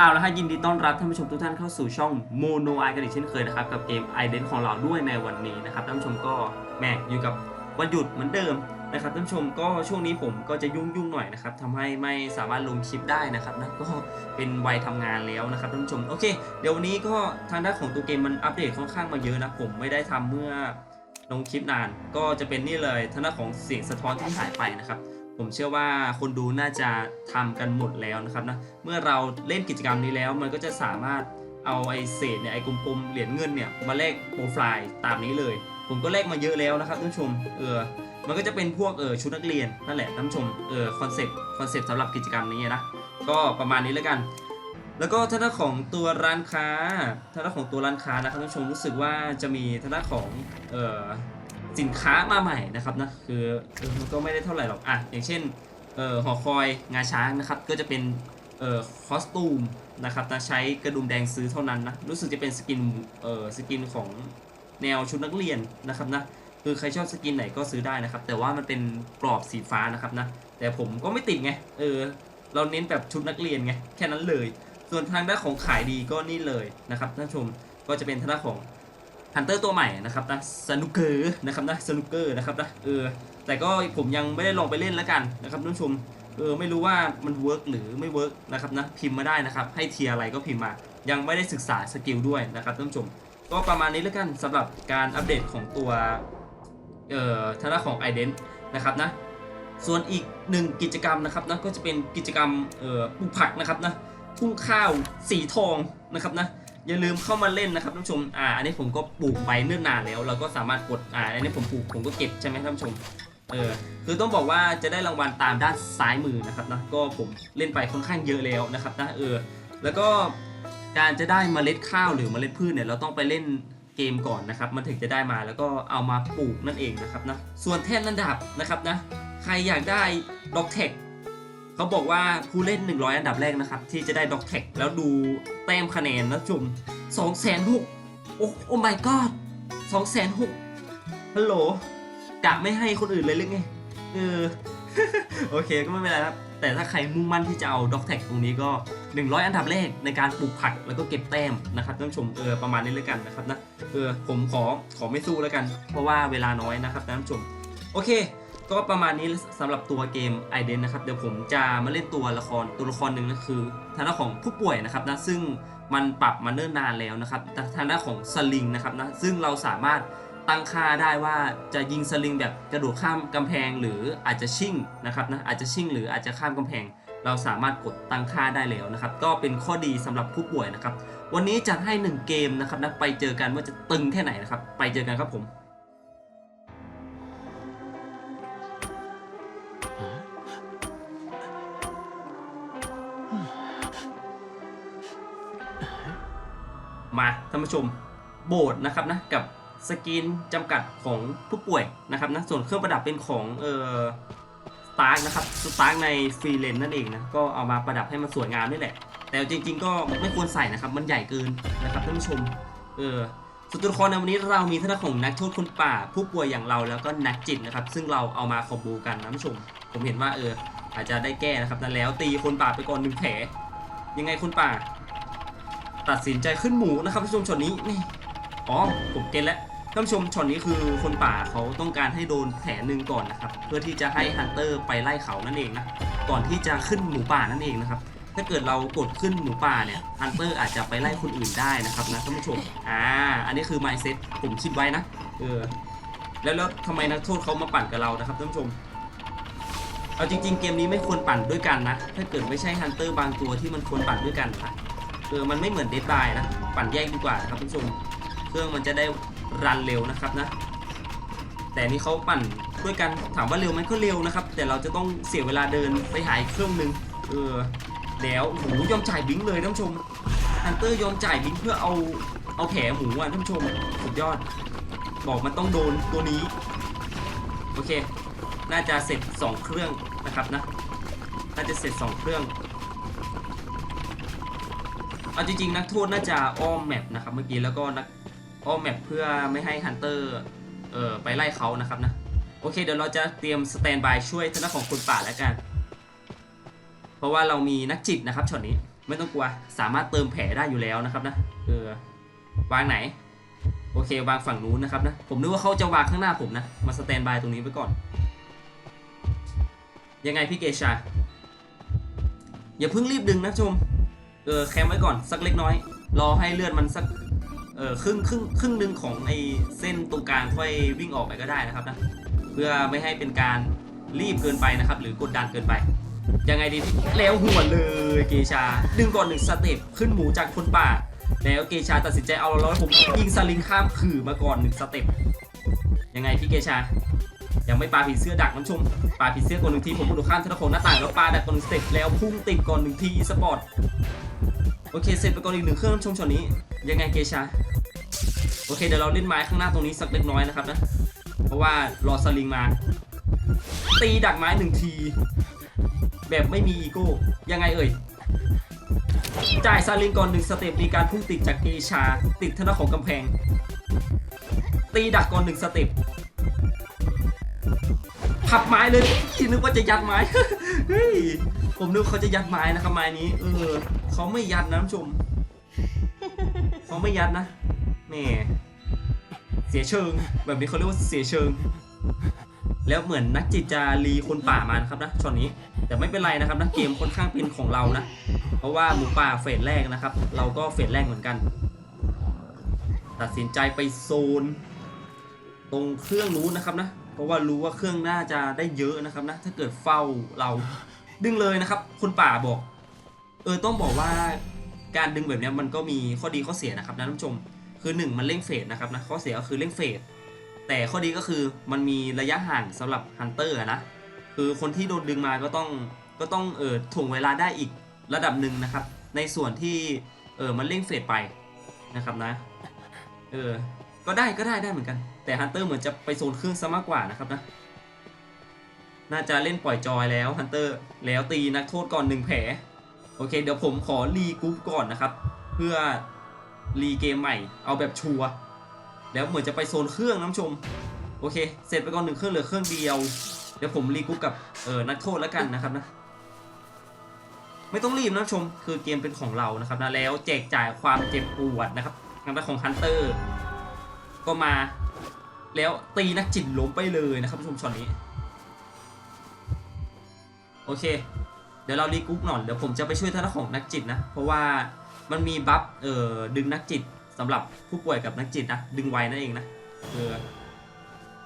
เอาละฮะยินดีต้อนรับท่านผู้ชมทุกท่านเข้าสู่ช่องโมโนไอกันอีกเช่นเคยนะครับ กับเกม i d e n ของเราด้วยในวันนี้นะครับท่านผู้ชมก็แม่อยู่กับวันหยุดเหมือนเดิมนะครับท่านผู้ชมก็ช่วงนี้ผมก็จะยุ่งยุ่งๆหน่อยนะครับทำให้ไม่สามารถลงคลิปได้นะครับนะก็เป็นวัยทำงานแล้วนะครับท่านผู้ชมโอเค เดี๋ยววันนี้ก็ทางด้านของตัวเกมมันอัปเดตค่อนข้างมาเยอะนะผมไม่ได้ทำเมื่อลงคลิปนาน ก็จะเป็นนี่เลยทางด้านของเสียงสะท้อนที่หายไปนะครับ ผมเชื่อว่าคนดูน่าจะทำกันหมดแล้วนะครับนะเมื่อเราเล่นกิจกรรมนี้แล้ว มันก็จะสามารถเอาไอ้เศษเนี่ยไอ้กลมๆเหรียญเงินเนี่ยมาแลกโปรไฟล์ตามนี้เลย ผมก็แลกมาเยอะแล้วนะครับท่านผู้ชมเออมันก็จะเป็นพวกเออชุดนักเรียนนั่นแหละท่านผู้ชมเออคอนเซปต์คอนเซปต์สำหรับกิจกรรมนี้นะก็ประมาณนี้แล้วกันแล้วก็ทางด้านของตัวร้านค้าทางด้านของตัวร้านค้านะครับท่านผู้ชมรู้สึกว่าจะมีทางด้านของเอ่อ สินค้ามาใหม่นะครับนะคือมันก็ไม่ได้เท่าไหร่หรอกอะอย่างเช่นเอ่อหอคอยงาช้างนะครับก็จะเป็นเอ่อคอสตูมนะครับนะใช้กระดุมแดงซื้อเท่านั้นนะรู้สึกจะเป็นสกินเอ่อสกินของแนวชุดนักเรียนนะครับนะคือใครชอบสกินไหนก็ซื้อได้นะครับ แต่ว่ามันเป็นกรอบสีฟ้านะครับนะแต่ผมก็ไม่ติดไงเออเราเน้นแบบชุดนักเรียนไงแค่นั้นเลย ส่วนทางด้านของขายดีก็นี่เลยนะครับท่านผู้ชมก็จะเป็นทางด้านของ ฮันเตอร์ตัวใหม่นะครับนะสนุกเกอร์นะครับนะสนุกเกอร์นะครับนะเออแต่ก็ผมยังไม่ได้ลองไปเล่นแล้วกันนะครับท่านผู้ชมเออไม่รู้ว่ามันเวิร์กหรือไม่เวิร์กนะครับนะพิมพ์มาได้นะครับ ให้เทียอะไรก็พิมพ์มา ยังไม่ได้ศึกษาสกิลด้วยนะครับท่านผู้ชมก็ประมาณนี้แล้วกันสำหรับการอัปเดตของตัวเอ่อทางด้านของไอเดนนะครับนะส่วนอีกหนึ่งกิจกรรมนะครับนะก็จะเป็นกิจกรรมเอ่อปลูกผักนะครับนะทุ่งข้าวสีทองนะครับนะ อย่าลืมเข้ามาเล่นนะครับท่านผู้ชม อ่า อันนี้ผมก็ปลูกไปเนิ่นนานแล้ว เราก็สามารถกด อ่า อันนี้ผมปลูกผมก็เก็บใช่ไหมท่านผู้ชม เออ คือต้องบอกว่าจะได้รางวัลตามด้านซ้ายมือนะครับนะ ก็ผมเล่นไปค่อนข้างเยอะแล้วนะครับนะ เออ แล้วก็การจะได้เมล็ดข้าวหรือเมล็ดพืชเนี่ยเราต้องไปเล่นเกมก่อนนะครับ มันถึงจะได้มาแล้วก็เอามาปลูกนั่นเองนะครับนะ ส่วนแท่นระดับนะครับนะ ใครอยากได้ด็อกเทค เขาบอกว่าผู้เล่น 100 อันดับแรกนะครับ ที่จะได้ด็อกแท็กแล้วดูแต้มคะแนนนะจุ่ม2 6 0 0 0โอ้โอ้ my god 2 6 0 0 0ฮัลโหลกะไม่ให้คนอื่นเลยหรือไงเออโอเคก็ไม่เป็นไรครับ แต่ถ้าใครมุ่งมั่นที่จะเอาด็อกแท็กตรงนี้ก็ 100 อันดับแรกในการปลูกผักแล้วก็เก็บแต้มนะครับท่านผู้ชมเออประมาณนี้เลยกันนะครับนะเออผมขอขอไม่สู้แล้วกัน เพราะว่าเวลาน้อยนะครับท่านผู้ชมโอเค ก็ประมาณนี้สำหรับตัวเกม i d e n นะครับเดี๋ยวผมจะมาเล่นตัวละครตัวละครหนึ่งนะคือทางด้านของผู้ป่วยนะครับนะซึ่งมันปรับมาเนิ่นนานแล้วนะครับแต่ทางด้านของสลิงนะครับนะซึ่งเราสามารถตั้งค่าได้ว่าจะยิงสลิงแบบกระโดดข้ามกำแพง หรืออาจจะชิ่งนะครับนะอาจจะชิ่งหรืออาจจะข้ามกำแพง เราสามารถกดตั้งค่าได้แล้วนะครับก็เป็นข้อดีสำหรับผู้ป่วยนะครับวันนี้จัดให้ 1 เกมนะครับนะไปเจอกันว่าจะตึงแค่ไหนนะครับไปเจอกันครับผม มาท่านผู้ชมโบสถ์นะครับนะกับสกินจำกัดของผู้ป่วยนะครับนะส่วนเครื่องประดับเป็นของเอ่อสตาร์กนะครับสตาร์กในฟรีเลนนั่นเองนะก็เอามาประดับให้มันสวยงามนี่แหละ แต่จริง ๆ ก็ไม่ควรใส่นะครับมันใหญ่เกินนะครับท่านผู้ชมเออส่วนตัวละครในวันนี้เรามีท่านของนักโทษคนป่า ผู้ป่วยอย่างเราแล้วก็นักจิตนะครับ ซึ่งเราเอามาคอมโบกันนะท่านผู้ชม ผมเห็นว่าเอออาจจะได้แก้นะครับแต่แล้วตีคนป่าไปก่อนหนึ่งแผลยังไงคนป่า ตัดสินใจขึ้นหมูนะครับท่านผู้ชมช็อตนี้นี่อ๋อผมเก็ตแล้วท่านผู้ชมช็อตนี้คือคนป่าเขาต้องการให้โดนแผลหนึ่งก่อนนะครับ เพื่อที่จะให้ฮันเตอร์ไปไล่เขานั่นเองนะก่อนที่จะขึ้นหมูป่านั่นเองนะครับถ้าเกิดเรากดขึ้นหมูป่าเนี่ยฮันเตอร์อาจจะไปไล่คนอื่นได้นะครับนะท่านผู้ชมอ่าอันนี้คือ mindset ผมคิดไว้นะเออแล้วแล้วทำไมนักโทษเขามาปั่นกับเรานะครับท่านผู้ชมเอาจริง ๆ เกมนี้ไม่ควรปั่นด้วยกันนะ ถ้าเกิดไม่ใช่ฮันเตอร์บางตัวที่มันควรปั่นด้วยกันนะ เออมันไม่เหมือนเดดบายนะ ปั่นแยกดีกว่านะครับผู้ชม เครื่องมันจะได้รันเร็วนะครับนะ แต่นี่เขาปั่นด้วยกันถามว่าเร็วไหมก็เร็วนะครับ แต่เราจะต้องเสียเวลาเดินไปหาอีกเครื่องหนึ่งเออแล้วโอ้โหยอมจ่ายบิงเลยท่านผู้ชมฮันเตอร์ยอมจ่ายบิงเพื่อเอาเอาแผลหมูอะท่านผู้ชมสุดยอด บอกมันต้องโดนตัวนี้ โอเค น่าจะเสร็จ 2 เครื่องนะครับนะ น่าจะเสร็จ 2 เครื่อง เอาจริงๆนักโทษน่าจะอ้อมแมปนะครับเมื่อกี้แล้วก็นักอ้อมแมปเพื่อไม่ให้ฮันเตอร์เอ่อไปไล่เขานะครับนะโอเคเดี๋ยวเราจะเตรียมสแตนบายช่วยทางด้านของคนป่าแล้วกัน เพราะว่าเรามีนักจิตนะครับช็อตนี้ไม่ต้องกลัวสามารถเติมแผลได้อยู่แล้วนะครับนะเออวางไหน โอเควางฝั่งนู้นนะครับนะผมนึกว่าเขาจะวางข้างหน้าผมนะมาสแตนบายตรงนี้ไว้ก่อน ยังไงพี่เกชาอย่าเพิ่งรีบดึงนะชม เออแคมไว้ก่อนสักเล็กน้อย รอให้เลือดมันสักเออครึ่งครึ่งครึ่งหนึ่งของไอเส้นตรงกลางค่อยวิ่งออกไปก็ได้นะครับนะเพื่อไม่ให้เป็นการรีบเกินไปนะครับ หรือกดดันเกินไป ยังไงดีแล้วหัวเลยเกชา ดึงก่อนหนึ่งสเต็ปขึ้นหมูจากคนป่า แล้วเกชาตัดสินใจเอาแล้วผมยิงสลิงข้ามขื่อมาก่อนหนึ่งสเต็ปยังไงพี่เกชา ยังไม่ปาผีเสื้อดักน้ำชมปาผีเสื้อก่อนหนึ่งทีผมกระโดดข้ามทะของหน้าต่างแล้วปาดักก่อนหนึ่งสเต็ปแล้วพุ่งติดก่อนหนึ่งทีสปอร์ต โอเคเสร็จไปก่อนอีกหนึ่งเครื่องชมช็อตนี้ ยังไงเกชาโอเคเดี๋ยวเราเล่นไม้ข้างหน้าตรงนี้สักเล็กน้อยนะครับนะ เพราะว่ารอสลิงมา ตีดักไม้หนึ่งที แบบไม่มีอีโก้ยังไงเอ่ยจ่ายสลิงก่อนหนึ่งสเต็ปมีการพุ่งติดจากเกชา ติดทางด้าของกำแพง ตีดักก่อนหนึ่งสเต็ปพับไม้เลยที่นึกว่าจะยัดไม้เฮ้ยผมนึกเขาจะยัดไม้นะครับไม้นี้ เออ เขาไม่ยัดนะท่านผู้ชมเขาไม่ยัดนะแหม่เสียเชิง แบบนี้เขาเรียกว่าเสียเชิง แล้วเหมือนนักจิตจะรีคนป่ามานะครับนะช็อตนี้แต่ไม่เป็นไรนะครับนะเกมค่อนข้างเป็นของเรานะ เพราะว่าหมูป่าเฟสแรกนะครับ เราก็เฟสแรกเหมือนกัน ตัดสินใจไปโซน ตรงเครื่องนู้นนะครับนะ เพราะว่ารู้ว่าเครื่องน่าจะได้เยอะนะครับนะ ถ้าเกิดเฝ้าเราดึงเลยนะครับ คนป่าบอก เออต้องบอกว่าการดึงแบบนี้มันก็มีข้อดีข้อเสียนะครับนะท่านผู้ชม คือหนึ่งมันเร่งเฟสนะครับนะข้อเสียก็คือเร่งเฟสแต่ข้อดีก็คือมันมีระยะห่างสำหรับฮันเตอร์นะคือคนที่โดนดึงมาก็ต้องก็ต้องเออถ่วงเวลาได้อีกระดับหนึ่งนะครับ ในส่วนที่เออมันเร่งเฟสไปนะครับนะเออก็ได้ก็ได้ได้เหมือนกัน แต่ฮันเตอร์เหมือนจะไปโซนเครื่องซะมากกว่านะครับนะน่าจะเล่นปล่อยจอยแล้วฮันเตอร์แล้วตีนักโทษก่อนหนึ่งแผล โอเค เดี๋ยวผมขอรีกรุ๊ปก่อนนะครับ เพื่อรีเกมใหม่ เอาแบบชัวร์แล้วเหมือนจะไปโซนเครื่องน้ำชม โอเค เสร็จไปก่อนหนึ่งเครื่องเหลือเครื่องเดียว เดี๋ยวผมรีกรุ๊ปกับเออนักโทษแล้วกันนะครับนะ ไม่ต้องรีบนะชม คือเกมเป็นของเรานะครับนะแล้วแจกจ่ายความเจ็บปวดนะครับทางด้านของฮันเตอร์ก็มาแล้วตีนักจิตล้มไปเลยนะครับผู้ชมช็อตนี้ โอเค เดี๋ยวเรารีกรุ๊ปหน่อยเดี๋ยวผมจะไปช่วยท่านของนักจิตนะ เพราะว่ามันมีบัฟเอ่อดึงนักจิตสำหรับผู้ป่วยกับนักจิตนะ ดึงไวนั่นเองนะเออ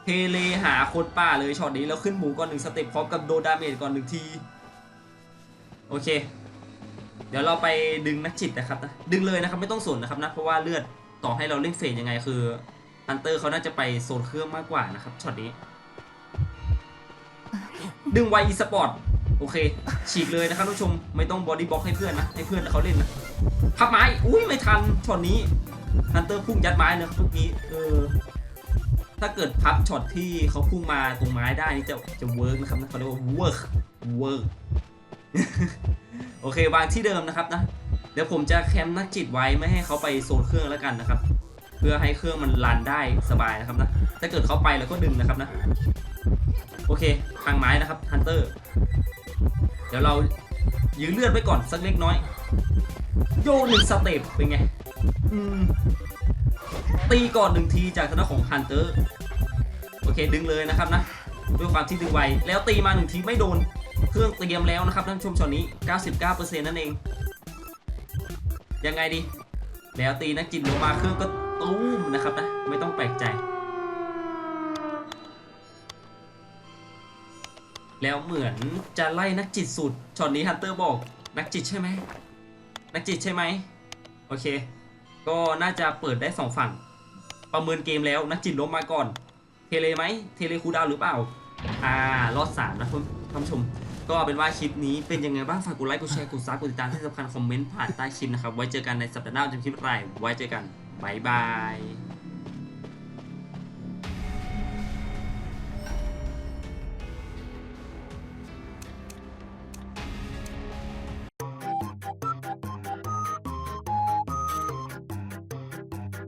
เทเลหาโคนป่าเลยช็อตนี้แล้วขึ้นหมูก่อนหนึ่งสเต็ปพร้อมกับโดนดาเมจก่อนหนึ่งที โอเค เดี๋ยวเราไปดึงนักจิตนะครับนะดึงเลยนะครับไม่ต้องสนนะครับนะเพราะว่าเลือดต่อให้เราเล่นเฟสยังไงคือฮันเตอร์เขาน่าจะไปโซนเครื่องมากกว่านะครับช็อตนี้ ดึงไวอีสปอร์ต โอเค ฉีกเลยนะครับท่านผู้ชมไม่ต้องบอดี้บล็อกให้เพื่อนนะให้เพื่อนเขาเล่นนะพับไม้อุ้ยไม่ทันช็อตนี้ฮันเตอร์พุ่งยัดไม้นะเมื่อกี้เออถ้าเกิดพับช็อตที่เขาพุ่งมาตรงไม้ได้นี่จะจะเวิร์กนะครับนะเขาเรียกว่าเวิร์กเวิร์กโอเควางที่เดิมนะครับนะเดี๋ยวผมจะแคมป์นักจิตไว้ไม่ให้เขาไปโซนเครื่องแล้วกันนะครับ เพื่อให้เครื่องมันรันได้สบายนะครับนะถ้าเกิดเขาไปแล้วก็ดึงนะครับนะ โอเคทางไม้นะครับฮันเตอร์ เดี๋ยวเรายื้อเลือดไว้ก่อนสักเล็กน้อย โยนหนึ่งสเต็ปเป็นไง อืม ตีก่อนหนึ่งทีจากทางด้านของฮันเตอร์โอเคดึงเลยนะครับนะด้วยความที่ดึงไวแล้วตีมาหนึ่งทีไม่โดนเครื่องเตรียมแล้วนะครับท่านผู้ชมช็อตนี้ 99%นั่นเอง ยังไงดี แล้วตีนักจิตลงมาเครื่องก็ตุ้มนะครับนะ ไม่ต้องแปลกใจ แล้วเหมือนจะไล่นักจิตสุดช็อตนี้ฮันเตอร์บอกนักจิตใช่ไหมนักจิตใช่ไหมโอเค ก็น่าจะเปิดได้สองฝั่ง ประเมินเกมแล้วนักจิตล้มมาก่อน เทเลไหมเทเลคูดาวหรือเปล่า อ่ารอดสามนะท่านผู้ชม ก็เป็นว่าคลิปนี้เป็นยังไงบ้างฝากกดไลค์กดแชร์กดซับกดติดตามที่สำคัญคอมเมนต์ผ่านใต้คลิปนะครับไว้เจอกันในสัปดาห์หน้าจะคลิปอะไรไว้เจอกันบ๊ายบาย